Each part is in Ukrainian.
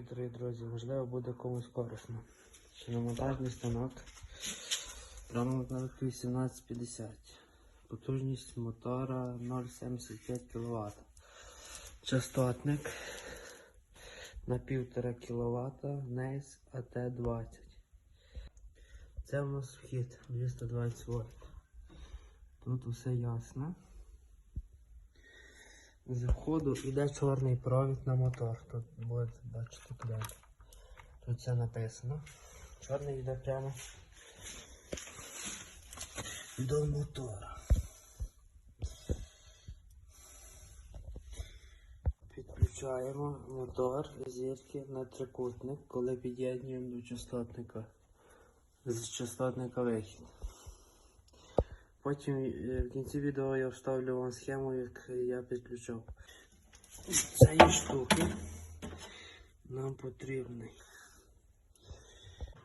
Дорогі друзі, можливо буде комусь корисно. Шиномонтажний станок. Рамок 1850. Потужність мотора 0,75 кВт. Частотник на 1,5 кВт NES AT20. Це у нас вхід 220 вольт. Тут все ясно. З входу йде чорний провід на мотор. Тут будете бачити клемму. Тут все написано. Чорний йде прямо до мотора. Підключаємо мотор зірки на трикутник, коли під'єднуємо до частотника. З частотника вихід. Потім е, в кінці відео я вставлю вам схему, як я підключав. Цієї штуки нам потрібний.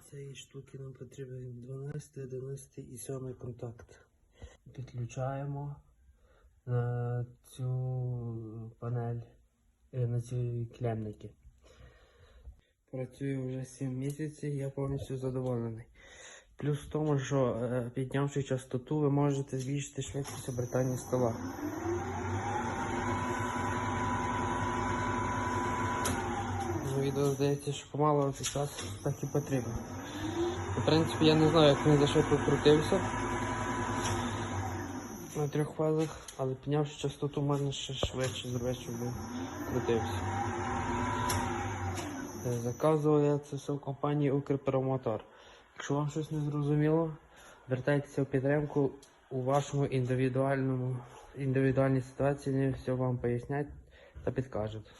Цієї штуки нам потрібен 12, 11 і 7 контакт. Підключаємо на цю панель, е, на ці клемники. Працюю вже 7 місяців, я повністю задоволений. Плюс в тому, що е, піднявши частоту, ви можете збільшити швидкість обертання стола. Відео здається, що помало під час так і потрібно. В принципі, я не знаю, як він за швидко крутився на трьох фазах, але піднявши частоту, можна ще швидше зробити, щоб він крутився. Заказував я це все в компанії Укрпромотор. Якщо вам щось не зрозуміло, звертайтеся в підтримку у вашому індивідуальному індивідуальній ситуації, вони все вам пояснять та підкажуть.